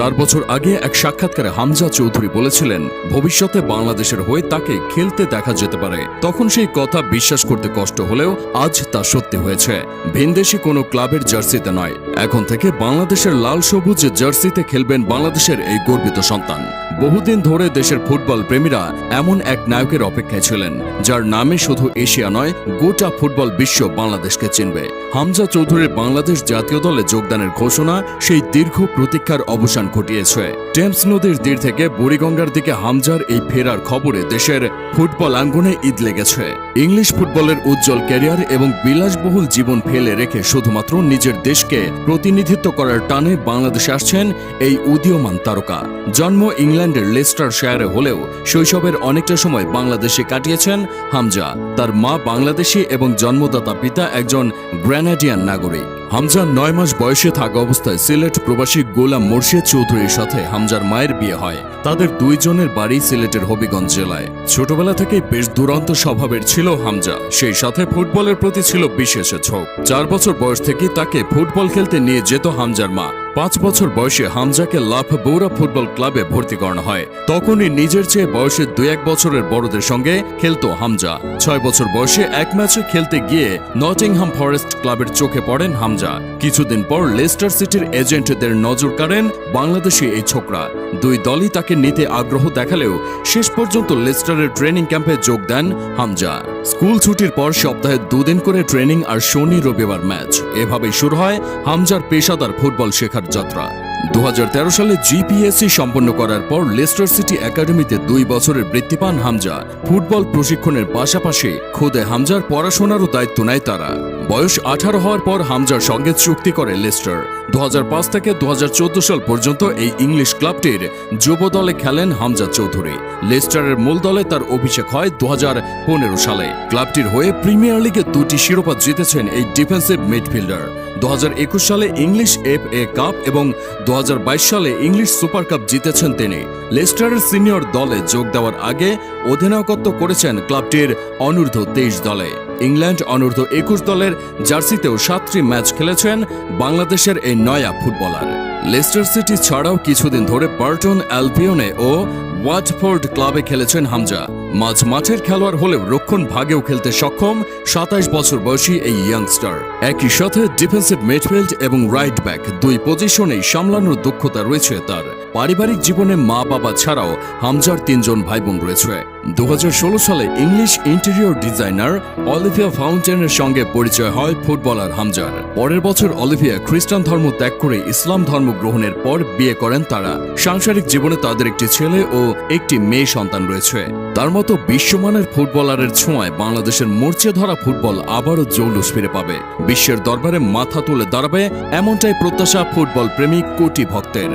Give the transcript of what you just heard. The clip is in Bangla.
চার বছর আগে এক সাক্ষাৎকারে হামজা চৌধুরী বলেছিলেন, ভবিষ্যতে বাংলাদেশের হয়ে তাকে খেলতে দেখা যেতে পারে। তখন সেই কথা বিশ্বাস করতে কষ্ট হলেও আজ তা সত্যি হয়েছে। ভিনদেশি কোনো ক্লাবের জার্সিতে নয়। এখন থেকে বাংলাদেশের লাল সবুজ জার্সিতে খেলবেন বাংলাদেশের এই গর্বিত সন্তান। বহুদিন ধরে দেশের ফুটবল প্রেমীরা এমন এক নায়কের অপেক্ষায় ছিলেন, যার নামে শুধু এশিয়া নয়, গোটা ফুটবল বিশ্ব বাংলাদেশকে চিনবে। হামজা চৌধুরীর বাংলাদেশ জাতীয় দলে যোগদানের ঘোষণা সেই দীর্ঘ প্রতীক্ষার অবসান ঘটিয়েছে। টেমস নদীর তীর থেকে বুড়িগঙ্গার দিকে হামজার এই ফেরার খবরে দেশের ফুটবল আঙ্গনে ঈদ লেগেছে। ইংলিশ ফুটবলের উজ্জ্বল ক্যারিয়ার এবং বিলাসবহুল জীবন ফেলে রেখে শুধুমাত্র নিজের দেশকে প্রতিনিধিত্ব করার টানে বাংলাদেশে আসছেন এই উদীয়মান তারকা। জন্ম ইংল্যান্ডের লেস্টার শায়ারে হলেও শৈশবের অনেকটা সময় বাংলাদেশে কাটিয়েছেন হামজা। তার মা বাংলাদেশি এবং জন্মদাতা পিতা একজন গ্র্যানাডিয়ান নাগরিক। হামজার নয় মাস বয়সে থাকা অবস্থায় সিলেট প্রবাসী গোলাম মোর্শেদ চৌধুরীর সাথে হামজার মায়ের বিয়ে হয়। তাদের দুইজনের বাড়ি সিলেটের হবিগঞ্জ জেলায়। ছোটবেলা থেকে বেশ দুরন্ত স্বভাবের ছিল হামজা। সেই সাথে ফুটবলের প্রতি ছিল বিশেষ ঝোঁক। চার বছর বয়স থেকে তাকে ফুটবল খেলতে নিয়ে যেত হামজার মা। পাঁচ বছর বয়সে হামজাকে লাফ বৌরা ফুটবল ক্লাবে ভর্তি করানো হয়। তখনই নিজের চেয়ে বয়সে দুই এক বছরের বড়দের সঙ্গে খেলতো হামজা। ছয় বছর বয়সে এক ম্যাচে খেলতে গিয়ে নটিংহাম ফরেস্ট ক্লাবের চোখে পড়েন হামজা। কিছুদিন পর লেস্টার সিটির এজেন্টদের নজর কাড়েন বাংলাদেশি এই ছোকরা। দুই দলই তাকে নিতে আগ্রহ দেখালেও শেষ পর্যন্ত লেস্টারের ট্রেনিং ক্যাম্পে যোগ দেন হামজা। স্কুল ছুটির পর সপ্তাহে দুদিন করে ট্রেনিং আর শনি রবিবার ম্যাচ। এভাবেই শুরু হয় হামজার পেশাদার ফুটবল শেখার যাত্রা। দু হাজার তেরো সালে জিপিএসসি সম্পন্ন করার পর লেস্টার সিটি একাডেমিতে দুই বছরের বৃত্তি পান হামজা। ফুটবল প্রশিক্ষণের পাশাপাশি খুদে হামজার পড়াশোনারও দায়িত্ব নেয় তারা। বয়স আঠারো হওয়ার পর হামজার সঙ্গে চুক্তি করে লেস্টার। দু হাজার পাঁচ থেকে দু হাজার চোদ্দ সাল পর্যন্ত এই ইংলিশ ক্লাবটির যুব দলে খেলেন হামজা চৌধুরী। লেস্টারের মূল দলে তার অভিষেক হয় দু হাজার পনেরো সালে। ক্লাবটির হয়ে প্রিমিয়ার লিগে দুটি শিরোপা জিতেছেন এই ডিফেন্সিভ মিডফিল্ডার। দু হাজার একুশ সালে ইংলিশ এফ এ কাপ এবং দু হাজার বাইশ সালে ইংলিশ সুপার কাপ জিতেছেন তিনি। লেস্টারের সিনিয়র দলে যোগ দেওয়ার আগে অধিনায়কত্ব করেছেন ক্লাবটির অনূর্ধ্ব তেইশ দলে। ইংল্যান্ড অনূর্ধ্ব একুশ দলের জার্সিতেও সাতটি ম্যাচ খেলেছেন বাংলাদেশের এই নয়া ফুটবলার। লেস্টার সিটি ছাড়াও কিছুদিন ধরে বার্টন অ্যালপিয়নে ও ওয়াটফোর্ড ক্লাবে খেলেছেন হামজা। মাঝ মাঠের খেলোয়াড় হলেও রক্ষণ ভাগেও খেলতে সক্ষম সাতাইশ বছর বয়সী এই ইয়াংস্টার একই সাথে ডিফেন্সিভ মিডফিল্ড এবং রাইট ব্যাক দুই পজিশনেই সামলানোর দক্ষতা রয়েছে তার। পারিবারিক জীবনে মা বাবা ছাড়াও হামজার তিনজন ভাই বোন রয়েছে। দু হাজার ষোলো সালে ইংলিশ ইন্টেরিয়র ডিজাইনার অলিভিয়া ফাউন্টেনের সঙ্গে পরিচয় হয় ফুটবলার হামজার। পরের বছর অলিভিয়া খ্রিস্টান ধর্ম ত্যাগ করে ইসলাম ধর্ম গ্রহণের পর বিয়ে করেন তারা। সাংসারিক জীবনে তাদের একটি ছেলে ও একটি মেয়ে সন্তান রয়েছে। তার মতো বিশ্বমানের ফুটবলারের ছোঁয়ায় বাংলাদেশের মরচে ধরা ফুটবল আবারও জৌলুস ফিরে পাবে। বিশ্বের দরবারে মাথা তুলে দাঁড়াবে এমনটাই প্রত্যাশা ফুটবল প্রেমিক কোটি ভক্তের।